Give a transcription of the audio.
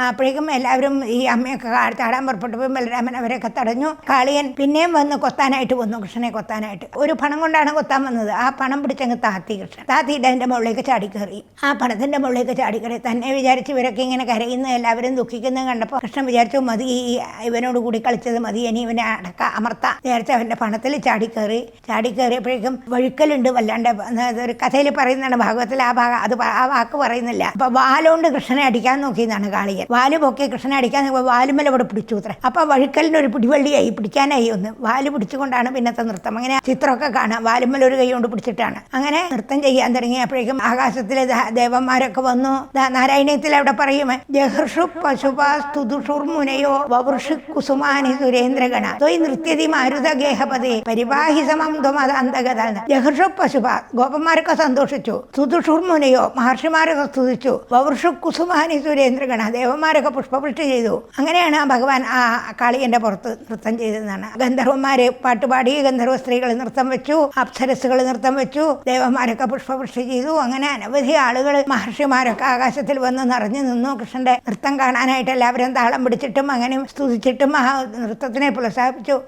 അപ്പോഴേക്കും എല്ലാവരും ഈ അമ്മയൊക്കെ കാ- പുറപ്പെട്ടു പോയി. ബലരാമൻ അവരെയൊക്കെ തടഞ്ഞു. കാളിയൻ പിന്നെയും വന്ന് കൊത്താനായിട്ട് വന്നു കൃഷ്ണനെ കൊത്താനായിട്ട്. ഒരു പണം കൊണ്ടാണ് കൊത്താൻ വന്നത്. ആ പണം പിടിച്ചങ്ങ് താത്തി കൃഷ്ണൻ. താത്തിയിട്ട് അതിന്റെ മുകളിലേക്ക് ചാടിക്കയറി ആ പണത്തിന്റെ മുകളിലേക്ക് ചാടിക്കയറി തന്നെ വിചാരിച്ച് ഇവരൊക്കെ ഇങ്ങനെ കരയുന്നു എല്ലാവരും ദുഃഖിക്കുന്നത് കണ്ടപ്പോൾ കൃഷ്ണൻ വിചാരിച്ചു മതി ഈ ഇവനോട് കൂടി കളിച്ചത് മതി. ഇനി ഇവനെ അടക്ക അമർത്ത. വിചാരിച്ച് അവന്റെ പണത്തിൽ ചാടിക്കയറി ചാടിക്കയറിയപ്പോഴേക്കും വഴുക്കലുണ്ട് വല്ലാണ്ട്. ഒരു കഥയിൽ പറയുന്നതാണ് ഭാഗവത്തിൽ ആ ഭാഗം അത് ആ വാക്ക് പറയുന്നില്ല. അപ്പോൾ വാലോണ്ട് കൃഷ്ണനെ അടിക്കാൻ നോക്കിയെന്നാണ് കാളിയൻ. വാൽ പൊക്കെ കൃഷ്ണൻ അടിക്കാൻ വാലുമല ഇവിടെ പിടിച്ചു അത്ര അപ്പൊ വഴുക്കലിന് ഒരു പിടിവള്ളിയായി പിടിക്കാനായി ഒന്ന്. വാൽ പിടിച്ചുകൊണ്ടാണ് പിന്നത്തെ നൃത്തം. അങ്ങനെ ചിത്രമൊക്കെ കാണാം. വാലുമല ഒരു കൈ കൊണ്ട് പിടിച്ചിട്ടാണ്. അങ്ങനെ നൃത്തം ചെയ്യാൻ തുടങ്ങിയപ്പോഴേക്കും ആകാശത്തിലെ ദേവന്മാരൊക്കെ വന്നു. നാരായണീയത്തിൽ അവിടെ പറയും ജഹർഷു പശുപാസ്തുതുഷുർ മുനയോ വവൃഷു കുസുമാനി സുരേന്ദ്രഗണ. തൊയ് നൃത്യതി മാരുത ഗേഹപതി പരിവാഹി സമം ത്വമതന്തഗത ജഹർഷു പശുപ. ഗോപന്മാരൊക്കെ സന്തോഷിച്ചു. സുതുഷുർ മുനയോ മഹർഷിമാരൊക്കെ സ്തുതിച്ചു. വവൃഷു കുസുമാനി സുരേന്ദ്രഗണ. ദേവന്മാരൊക്കെ പുഷ്പവൃഷ്ടി ചെയ്തു. അങ്ങനെയാണ് ആ ഭഗവാൻ ആ കാളിയന്റെ പുറത്ത് നൃത്തം ചെയ്തതെന്നാണ്. ഗന്ധർവന്മാര് പാട്ടുപാടി ഗന്ധർവ സ്ത്രീകൾ നൃത്തം വെച്ചു അപ്സരസുകൾ നൃത്തം വെച്ചു ദേവന്മാരൊക്കെ പുഷ്പവൃഷ്ടി ചെയ്തു. അങ്ങനെ അനവധി ആളുകൾ മഹർഷിമാരൊക്കെ ആകാശത്തിൽ വന്ന് നിറഞ്ഞു നിന്നു. കൃഷ്ണന്റെ നൃത്തം കാണാനായിട്ട് എല്ലാവരും താളം പിടിച്ചിട്ടും അങ്ങനെ സ്തുതിച്ചിട്ടും ആ നൃത്തത്തിനെ പ്രോത്സാഹിപ്പിച്ചു.